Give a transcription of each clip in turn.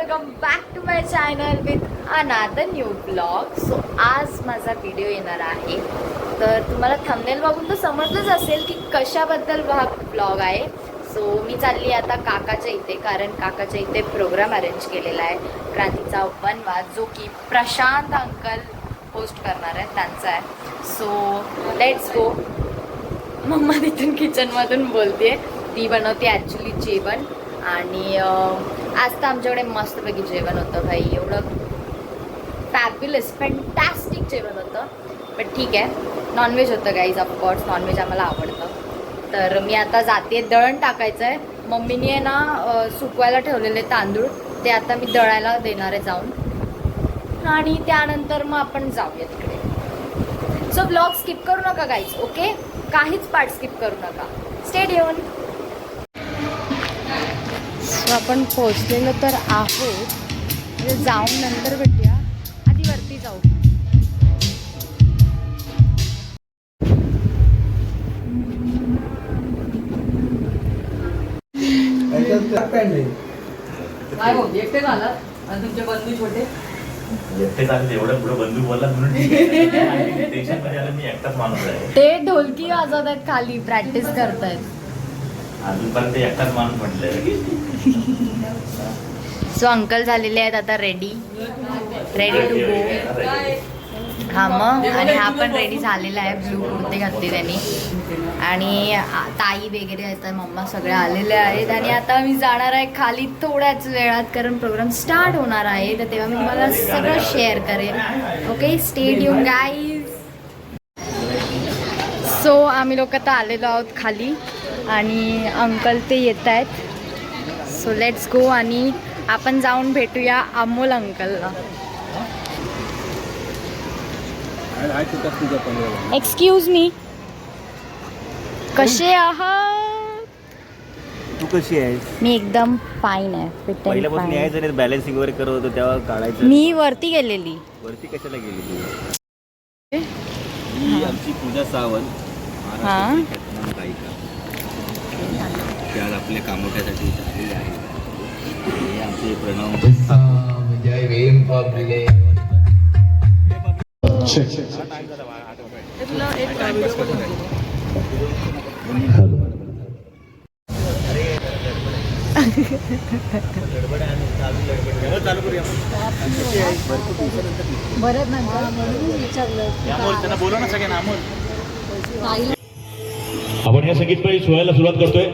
Welcome back to my channel with another new blog so आज माझा video येणार आहे. तर तुम्हाला थंबनेल बघून तर समजलंच असेल की कशाबद्दल हा ब्लॉग आहे. सो मी चालली आता काकाच्या इथे कारण काकाच्या इथे प्रोग्राम अरेंज केलेला आहे. क्रांतीचा वनवास जो की प्रशांत अंकल होस्ट करणार आहे त्यांचा आहे. सो लेट्स गो मम्मा तिथून किचनमधून बोलते ती बनवते ॲक्च्युली जेवण. आणि आज तर आमच्याकडे मस्तपैकी जेवण होतं भाई. एवढं फॅब्युलस फॅन्टॅस्टिक जेवण होतं. पण ठीक आहे. नॉनव्हेज होतं गाईज ऑफकोर्स नॉनव्हेज आम्हाला आवडतं. तर मी आता जाते. दळण टाकायचं आहे मम्मीने आहे ना सुकवायला ठेवलेले तांदूळ. ते आता मी दळायला देणार आहे जाऊन. आणि त्यानंतर मग आपण जाऊया तिकडे. सो ब्लॉग स्किप करू नका गाईज ओके काहीच पार्ट स्किप करू नका. स्टेट आपण पोचलेलो तर आहोत म्हणजे जाऊन नंतर भेटूया. आधी वरती जाऊ. काय भाऊ एकटे झालात आणि तुमचे बंधू छोटे? एकटे चालले एवढं पुढे बंधू बोलला म्हणून ठीक आहे. टेन्शनमध्ये आलं मी एकटाच माणूस आहे. ते ढोलकी वाजवत आहेत खाली प्रॅक्टिस करतायत. अजूनपर्यंत एकटाच माणूस म्हटलंय सो अंकल झालेले आहेत आता रेडी रेडी टू गो हा मग आणि हा पण रेडी झालेला आहे. ब्लू कुर्ते घातले त्यांनी. आणि ताई वगैरे आहेत मम्मा सगळे आलेले आहेत. आणि आता मी जाणार आहे खाली थोड्याच वेळात कारण प्रोग्राम स्टार्ट होणार आहे. तर तेव्हा मी तुम्हाला सगळं शेअर करेन. Okay state you guys so आम्ही लोक आता आलेलो आहोत खाली. आणि अंकल ते येत आहेत. सो लेट्स गो आणि आपण जाऊन भेटूया अमोल अंकलला. एक्सक्यूज मी कसे आहात? तू कशी आहेस? मी एकदम फाईन आहे. फिट अँड पहिल्यापासून फाईन यायचं नाही बॅलन्सिंग वगैरे करत होतो तेव्हा काढायचं. मी वरती गेलेली. वरती कशाला गेली तू ही आमची पूजा सावंत हा. गायिका. त्या आज आपल्या कामोठ्यासाठी इथे आलेल्या आहेत. हे आमचे प्रणव. जय भीम पब्लिक चालू करूया त्यांना बोलव ना सगळ्यांना अमोल. आपण या संगीतमय सोयायला सुरुवात करतोय.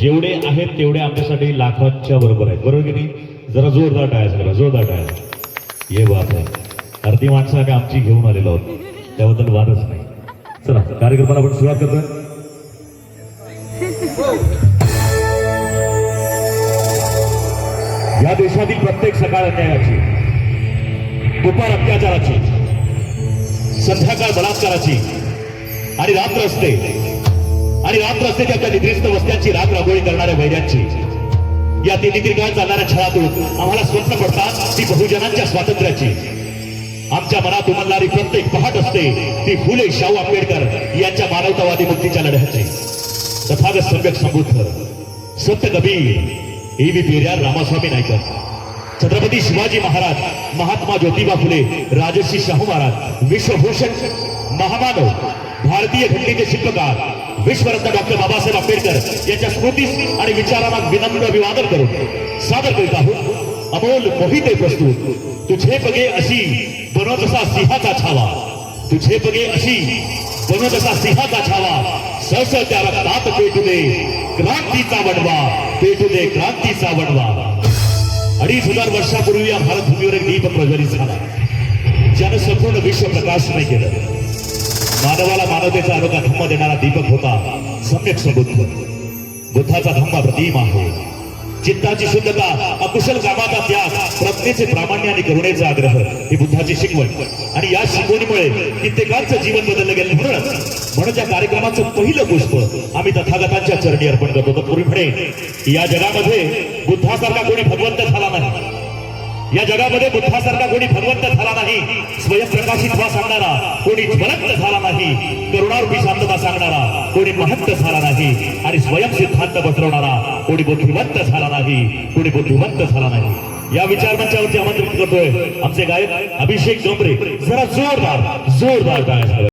जेवढे आहेत तेवढे आमच्यासाठी लाखांच्या बरोबर आहेत. बरोबर की नाही जरा जोरदार टाळ्या करा जोरदार टाळ्या ये बात आहे अर्धी माणसं आम्ही आमची घेऊन आलेलो आहोत. त्याबद्दल वादच नाही. चला कार्यक्रमाला आपण सुरुवात करतोय. या देशातील प्रत्येक सकाळ अन्यायाची दुपार अत्याचाराची संध्याकाळ बलात्काराची आणि रात्र असते आणि रात्र असते त्या निद्रिस्त वस्त्यांची राग रागोळी करणाऱ्या वैऱ्यांची या तिन्ही दीर्घकाळ चालणाऱ्या छळातून आम्हाला स्वप्न पडतात ती बहुजनांच्या स्वातंत्र्याची. आमच्या मनात उमलणारी प्रत्येक पहाट असते ती फुले शाहू आंबेडकर यांच्या मानवतावादी मुक्तीच्या लढ्याची. तथागत सम्यक संबुद्ध सत्य कबीर ए व्ही रामास्वामी नायकर. छत्रपती शिवाजी महाराज महात्मा ज्योतिबा फुले राजश्री शाहू महाराज विश्वभूषण महामानव भारतीय घटनेचे शिल्पकार विश्वरत्न डॉक्टर बाबासाहेब आंबेडकर यांच्या स्मृतीस आणि विचारांना विनम्र अभिवादन करून सादर करीत आहोत. अमोल मोहिते प्रस्तुत. तुझे पगे अशी बनो जसा सिंहाचा छावा. तुझे बगे अशी बनो जसा सिंहाचा छावा. सहस त्या रक्तात पेटू दे क्रांतीचा वडवा पेटू दे क्रांतीचा वडवा अडीच हजार वर्षापूर्वी या भारतभूमीवर एक दीप प्रज्वलित झाला. ज्यानं संपूर्ण विश्व प्रकाशमय केलं. मानवाला मानवतेचा अनोखा धम्म देणारा दीपक होता. सम्यक सबुद्ध बुद्धाचा धम्म प्रतिम आहे. चित्ताची शुद्धता अकुशल कामाचा त्याग प्रज्ञेचे प्रामाण्य आणि करुणेचा आग्रह ही बुद्धाची शिकवण. आणि या शिकवणीमुळे कित्येकांचं जीवन बदललं गेलं. म्हणूनच म्हणून या कार्यक्रमाचं पहिलं पुष्प आम्ही तथागतांच्या चरणी अर्पण करतो. तर पूर्वी म्हणे या जगामध्ये बुद्धासारखा कोणी भगवंत झाला नाही. या जगामध्ये बुद्धासारखा कोणी भगवंत झाला नाही स्वयंप्रकाशित व्हा सांगणारा. कोणी ज्वलंत झाला नाही करुणारूपी शांतता सांगणारा. कोणी महंत झाला नाही आणि स्वयं सिद्धांत पसरवणारा कोणी बुद्धिवंत झाला नाही कोणी बुद्धिवंत झाला नाही. या विचार मंचावरती आमंत्रित करतोय आमचे गायक अभिषेक डोंबरे जरा जोरदार जोरदार गायक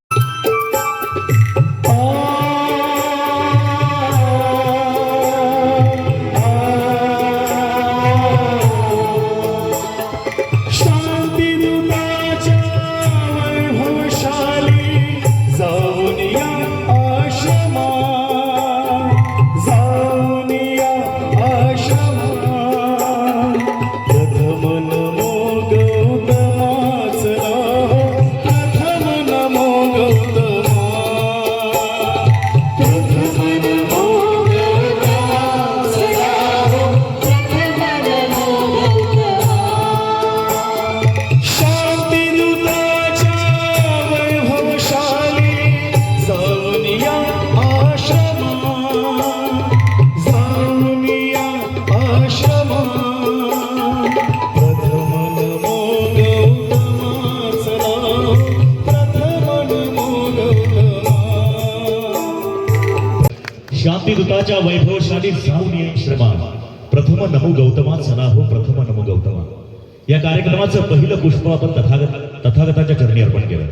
कार्यक्रमाचं पहिलं पुष्प आपण तथागत तथागताच्या चरणी अर्पण केलं.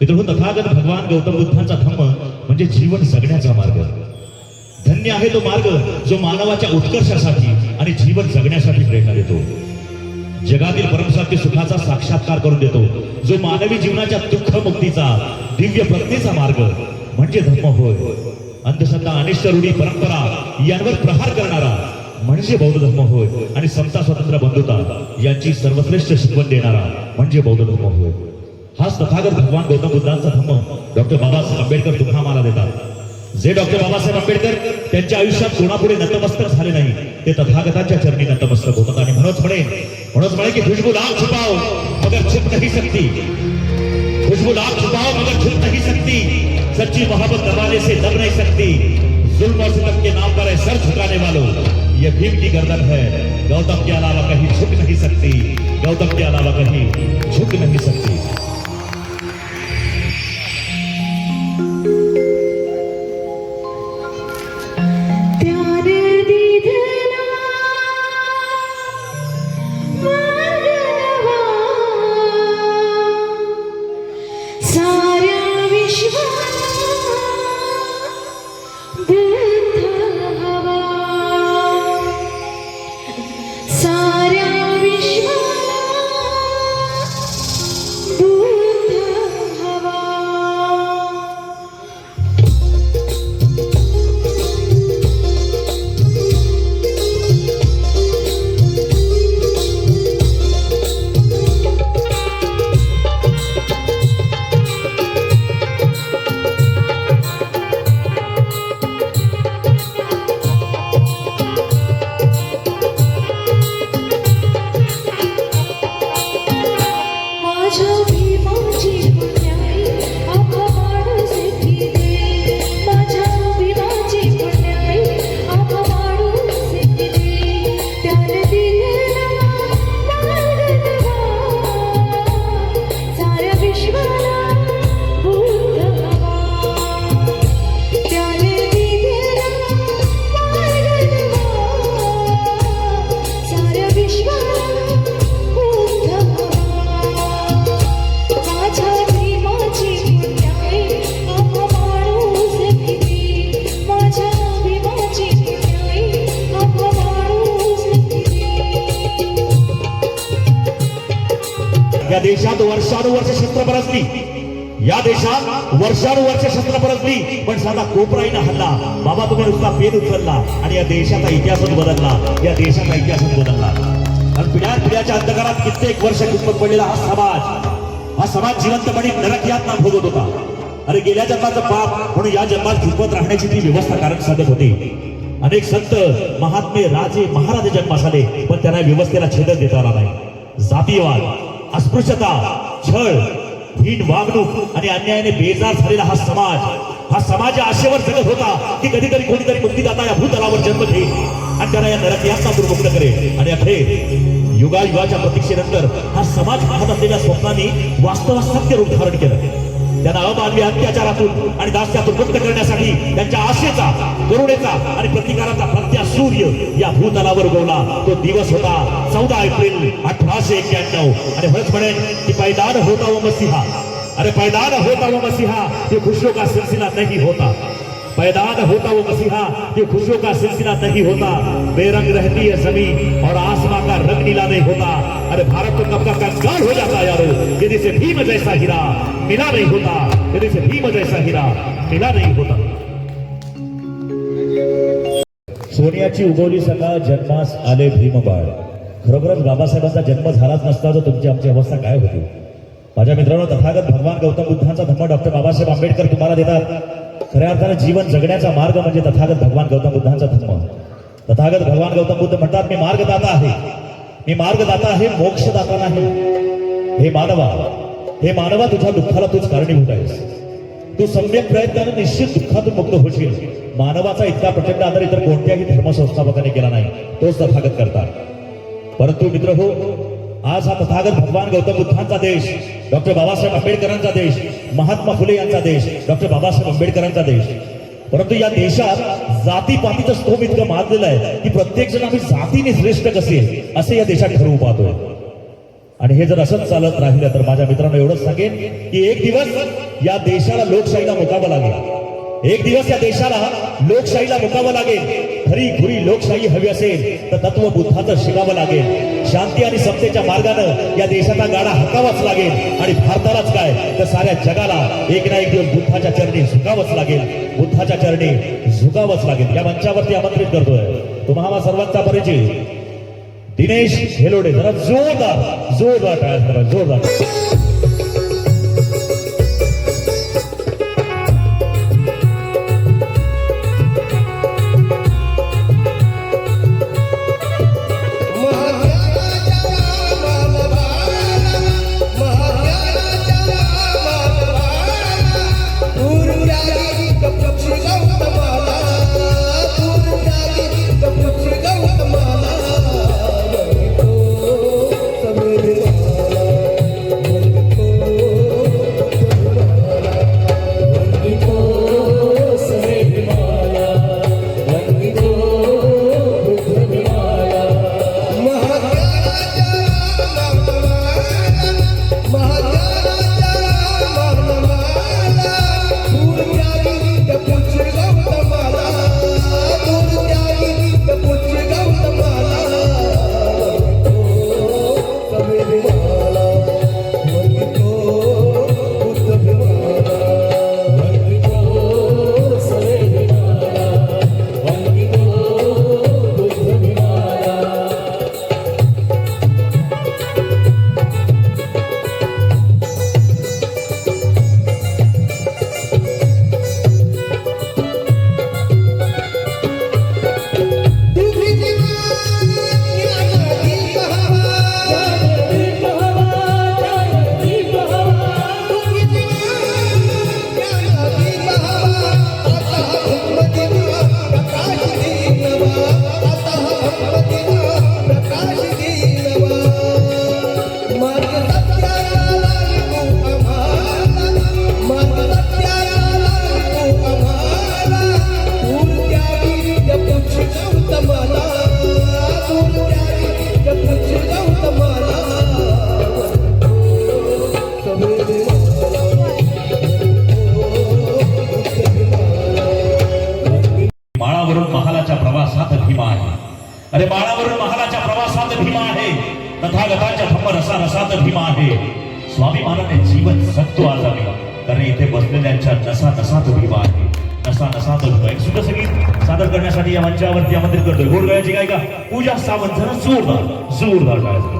मित्रांनो तथागत भगवान गौतम बुद्धांचा धम्म म्हणजे जीवन जगण्याचा मार्ग. धन्य आहे तो मार्ग जो मानवाच्या उत्कर्षासाठी आणि जीवन जगण्यासाठी प्रेरणा देतो. जगातील परमसाध्य सुखाचा साक्षात्कार करून देतो. जो मानवी जीवनाच्या दुःख मुक्तीचा दिव्य प्रज्ञेचा मार्ग म्हणजे धर्म होय. अंधश्रद्धा अनिष्ट रूढी परंपरा यांवर प्रहार करणारा म्हणजे बौद्ध धर्म होय आणि समता स्वतंत्र बंधुता यांची सर्वश्रेष्ठ शिकवण देणारा म्हणजे बौद्ध धर्म होय. हा तथागत भगवान गौतम बुद्धांचा धर्म डॉक्टर बाबासाहेब आंबेडकर पुन्हा मला देतात. जे डॉक्टर बाबासाहेब आंबेडकर त्यांच्या आयुष्यात कोणापुढे नतमस्तक झाले नाही ते तथागतांच्या चरणी नतमस्तक होतात. आणि म्हणूनच म्हणे म्हणूनच म्हणे की खुशबू लाल छुपाओ मगर छुप नहीं सकती. खुशबू लाल छुपाओ मगर छुप नहीं सकती. सच्ची मोहब्बत दबाने से दब नहीं सकती. भीम की गर्दन है। गौतम के अलावा कहीं झुक नहीं सकती। गौतम के अलावा कहीं झुक नहीं सकती। वर्षानुवर्ष शस्त्र परतली. या देशात वर्षानुवर्ष शस्त्र परतली. पण साधा कोपराईनं हल्ला. बाबा तुम्ही नुसता पेन उचलला. आणि या देशाचा इतिहासच बदलला. या देशाचा इतिहासच बदलला. आणि पिढ्या पिढ्याच्या अंधकारात कित्येक वर्ष किस्मत पडलेला हा समाज हा समाज जिवंतपणे नरक यातना भोगत होता. अरे गेल्या जन्माचं पाप म्हणून या जन्मात झुकवत राहण्याची ती व्यवस्था कारण साधत होती. अनेक संत महात्मे राजे महाराजे जन्मास आले पण त्यांना व्यवस्थेला छेदन देता आला नाही. जातीयवाद अस्पृश्यता छळ हीन वागणूक आणि अन्यायाने बेजार झालेला हा समाज. हा समाज या आशेवर जगत होता की कधी कधी कोणीतरी मुक्तीदाता या भूतलावर जन्म घेईल आणि त्याला या नरक यातना दुर्मुक्त करेल. आणि अखेर युगायुगाच्या प्रतीक्षेनंतर हा समाज पाहत असलेल्या स्वप्नांनी वास्तवात सत्य रूप धारण केलं. त्यांना अमानवी अत्याचारातून आणि दास्यातून मुक्त करण्यासाठी त्यांच्या आशेचा करुणेचा आणि प्रतिकाराचा प्रत्या सूर्य या भूतलावर उगवला तो दिवस होता चौदा एप्रिल अठराशे एक्क्याण्णव आणि म्हणत म्हणेन की पैदान होता व मसीहा. अरे पैदान होता व मसीहा हे खुशियों का सिलसिला नाही होता. पैदान होता वो मसीहा ये खुशियों का सिलसिला नहीं होता. बेरंग रहती है जमीन और आस का रंग नीला नहीं होता। अरे भारत तो कब का कंगाल हो जाता यारो। यदि से भीम जैसा हीरा मिला नहीं होता। यदि से भीम जैसा हीरा मिला नहीं होता। सोनियाची उगवली सकाळ जन्मास आले भीमबाळ. खरोखरच बाबासाहेबांचा जन्म झालाच नसता तर तुमची आमची अवस्था काय होती? माझ्या मित्रांनो तथागत भगवान गौतम बुद्धांचा धम्म डॉक्टर बाबासाहेब आंबेडकर तुम्हाला देतात. खऱ्या अर्थानं जीवन जगण्याचा मार्ग म्हणजे तथागत भगवान गौतम बुद्धांचा धम्म तथागत भगवान गौतम बुद्ध म्हणतात मी मार्गदाता आहे. मी मार्गदाता आहे मोक्षदाता नाही. हे मानवा हे मानवा तुझ्या दुःखाला तूच कारणीभूत आहेस. तू सम्यक प्रयत्नाने निश्चित दुःखातून मुक्त होशील. मानवाचा इतका प्रचंड आदर इतर कोणत्याही धर्मसंस्थापकाने केला नाही. तोच तथागत करतात. परंतु मित्र हो आज हा तथागत भगवान गौतम बुद्धांचा देश डॉक्टर बाबासाहेब आंबेडकरांचा देश महात्मा फुले यांचा देश डॉक्टर बाबासाहेब आंबेडकरांचा देश परंतु या देशात जातीपातीचं स्तोम इतकं माजलेलं आहे की प्रत्येक जण आम्ही जातीने श्रेष्ठ कसे असे या देशात ठरवू पाहतोय. आणि हे जर असंच चालत राहिलं तर माझ्या मित्रांनो एवढंच सांगेन की एक दिवस या देशाला लोकशाहीला मुकावं लागेल. एक दिवस या देशाला लोकशाहीला मुकावं लागेल. खरी खुरी लोकशाही हवी असेल तर तत्व बुद्धाचं शिकावं लागेल. शांती आणि सत्तेच्या मार्गानं या देशाचा गाडा हकावाच लागेल. आणि भारतालाच काय तर साऱ्या जगाला एक ना एक दिवस बुद्धाच्या चरणी झुकावंच लागेल. बुद्धाच्या चरणी झुकावंच लागेल. या मंचावरती आमंत्रित करतोय. तुम्हाला सर्वांचा परिचय. दिनेश हेलोडे जरा जोरदार जोरदार टाळ्या जोरदार. गायिका पूजा सावंत जरा जोरदार जोरदार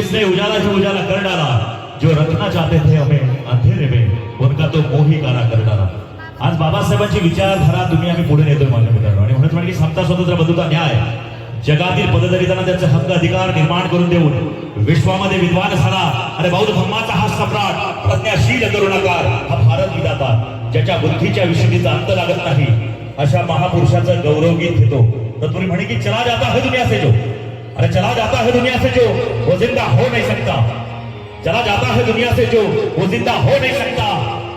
जिसने उजाला से उजाला कर डाला जो रखना चाहते थे हमें अंधेरे में उनका तो मोह ही काला कर डाला। आज बाबासाहेबांची विचारधारा तुम्ही आम्ही पुढे नेतोय माझ्या मित्रांनो आणि म्हणत म्हणजे समता स्वतंत्र बंधुता न्याय. जगातील पददलितांना त्यांचे हक्क अधिकार निर्माण करून देऊन विश्वामध्ये विद्वान झाला. आणि बौद्ध धर्माचा हा सम्राट प्रज्ञाशील करुणाकार हा भारत विधाता ज्याच्या बुद्धीच्या विषयीचा अंत लागत नाही अशा महापुरुषाचा गौरव गीत घेतो. तर तुम्ही म्हणे की चला जाता है दुनिया से जो. अरे चला जाता है दुनिया से जो वो जिंदा हो नहीं सकता। चला जाता है दुनिया से जो वो जिंदा हो नहीं सकता।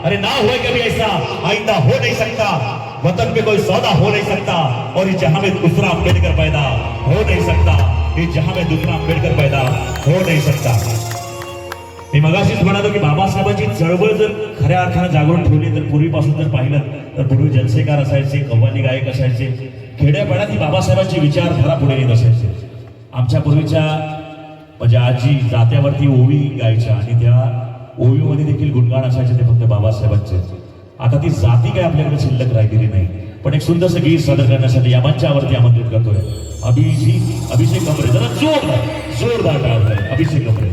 अरे ना हुए कभी ऐसा आइंदा हो नहीं सकता। वतन पे कोई सौदा हो नहीं सकता और इस जहां में दूसरा अम्बेडकर पैदा हो नहीं सकता। इस जहां में दूसरा अम्बेडकर पैदा हो नहीं सकता। मी मगाशीच म्हणालो की बाबासाहेबांची चळवळ जर खऱ्या अर्थानं जागरून ठेवली तर पूर्वीपासून जर पाहिलं तर पूर्वी जलसेकार असायचे कव्वाली गायक असायचे खेड्यापाड्यात ही बाबासाहेबांची विचारधारा पुढे येत असायचे. आमच्या पूर्वीच्या म्हणजे आजी जात्यावरती ओवी गायच्या आणि त्या ओवीमध्ये देखील गुणगाण असायचे ते फक्त बाबासाहेबांचे. आता ती जाती काय आपल्याकडे शिल्लक राहिलेली नाही. पण एक सुंदरसं गीत सादर करण्यासाठी या मंचावरती आमंत्रित करतोय. अभिजी अभिषेक कमरे. जरा जोरदार जोरदार टाळतोय अभिषेक कमरे.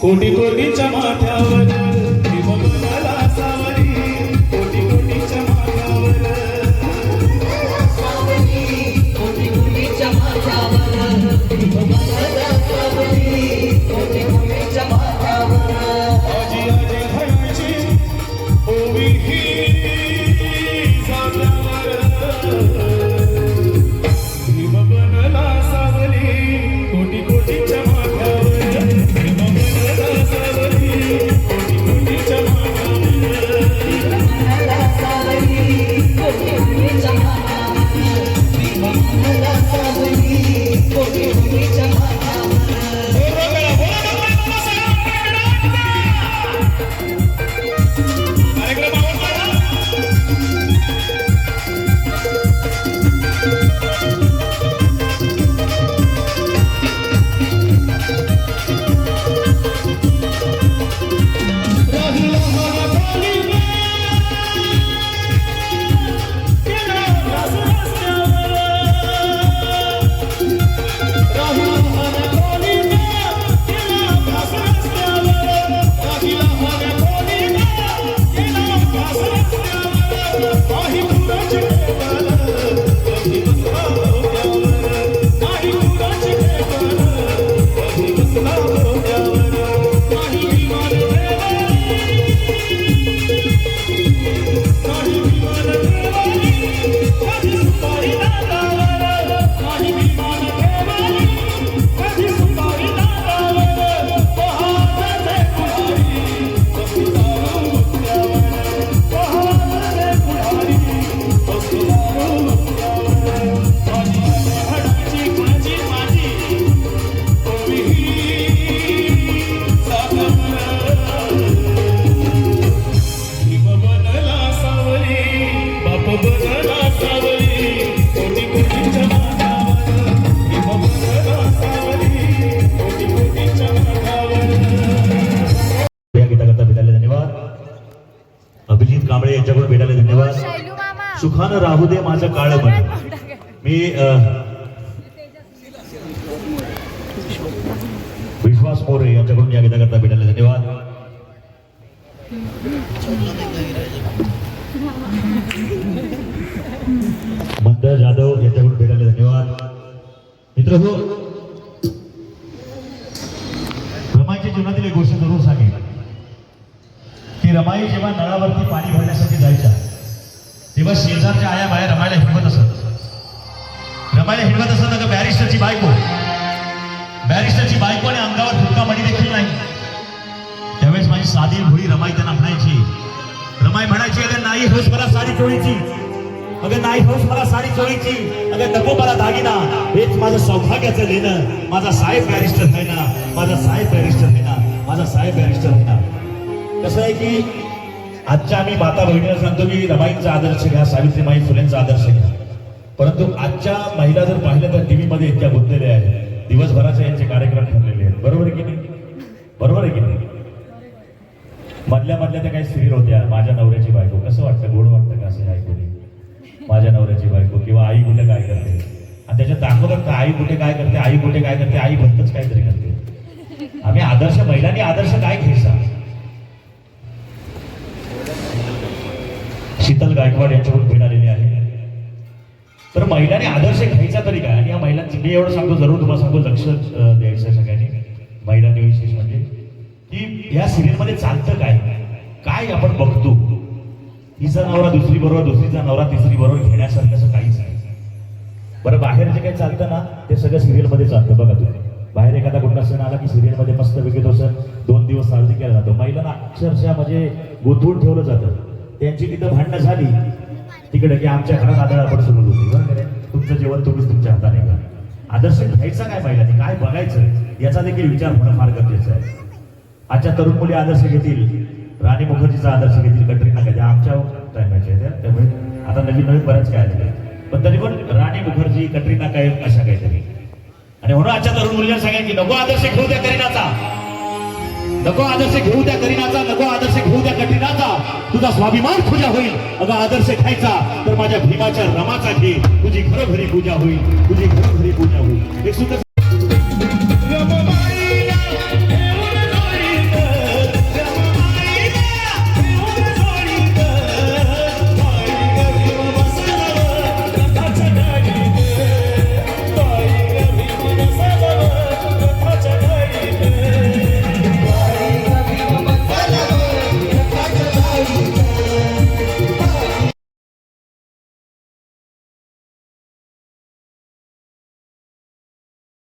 कोटी कोटीच्या माथ्यावर मामा. सुखानं राहू दे माझं काळ मन मी विश्वास मोरे यांच्याकडून या गीताकरता भेटायला धन्यवाद. मंदार जाधव यांच्याकडून भेटायला धन्यवाद. मित्र हो रमाईच्या जीवनातील एक गोष्ट जरूर सांगेल की रमाई जेव्हा नळावरती पाणी भरण्यासाठी जायच्या तेव्हा शेजारच्या आया बाया रमायला हिंडवत असत. रमायला हिंडवत असत का बॅरिस्टरची बायको. बॅरिस्टरची बायको आणि अंगावर फुटका मणी देखील नाही. त्यावेळेस माझी साधी भोळी रमाई त्यांना म्हणायची. रमाई म्हणायची अगं नाही होस मला साडी चोळीची. अगं नाही होस मला साडी चोळीची. अगं नको मला दागिना. हेच माझं सौभाग्याचं लेणं. माझा साहेब बॅरिस्टर आहे ना. माझा साहेब बॅरिस्टर आहे ना. माझा साहेब बॅरिस्टर आहे ना. कसं आहे की आजच्या आम्ही माता बहिणीला सांगतो की रमाईंचा आदर्श घ्या सावित्रीमाई फुलेंचा आदर्श घ्या. परंतु आजच्या महिला जर पाहिल्या तर टीव्ही मध्ये इतक्या गुंतलेल्या आहेत. दिवसभराचे यांचे कार्यक्रम ठरलेले आहेत. बरोबर आहे की नाही? बरोबर आहे की नाही? मधल्या मधल्या त्या काही सिरियल होत्या. माझ्या नवऱ्याची बायको. कसं वाटतं? गोड वाटतं का असं ऐकून? माझ्या नवऱ्याची बायको किंवा आई कुठे काय करते? आणि त्याच्यात दाखवतात का आई कुठे काय करते आई कुठे काय करते आई भक्तच काहीतरी करते. आम्ही आदर्श महिलांनी आदर्श काय घ्यायचा शीतल गायकवाड यांच्याकडून भेट आलेली आहे. तर महिलांनी आदर्श घ्यायचा तरी काय? आणि या महिलांची मी एवढं सांगतो जरूर तुम्हाला सांगतो लक्ष द्यायचं आहे सगळ्यांनी. महिलांनी विशेष म्हणजे की या सिरियलमध्ये चालतं काय? काय आपण बघतो? हिचा नवरा दुसरी बरोबर दुसरीचा नवरा तिसरी बरोबर घेण्यासारखं असं काहीच नाही. बरं बाहेर जे काही चालतं ना ते सगळं सिरियलमध्ये चालतं बघा तुम्ही. बाहेर एखादा कुठला सण आला की सिरियलमध्ये मस्त पैकी तो सण दोन दिवस साजरी केला जातो. महिलांना अक्षरशः म्हणजे गुंतवून ठेवलं जातं. त्यांची तिथं भांडणं झाली. तिकडे की आमच्या घरात आदळ आपण सुरू होती. तुमचं जेवण तुम्हीच तुमच्या हाताने करा. आदर्श घ्यायचा काय महिलांनी? काय बघायचं? याचा देखील विचार होणं फार गरजेचं आहे. आजच्या तरुण मुली आदर्श घेतील. राणी मुखर्जीचा आदर्श घेतील. कटरीना काय आमच्या टायमाच्या त्या. त्यामुळे आता नवीन नवीन बऱ्याच काय आलेल्या पण तरी पण राणी मुखर्जी कटरीना काय अशा काहीतरी. आणि म्हणून आजच्या तरुण मुलींना सांगा की नको आदर्श घेऊ त्या करीनाचा. नको आदर्श घेऊ त्या करीनाचा नको आदर्श घेऊ त्या कठीणाचा. तुझा स्वाभिमान पूजा होईल. अगं आदर्श घ्यायचा तर माझ्या भीमाच्या रमाचा घे. तुझी घरोघरी पूजा होईल. तुझी घरोघरी पूजा होईल. एक सुंदर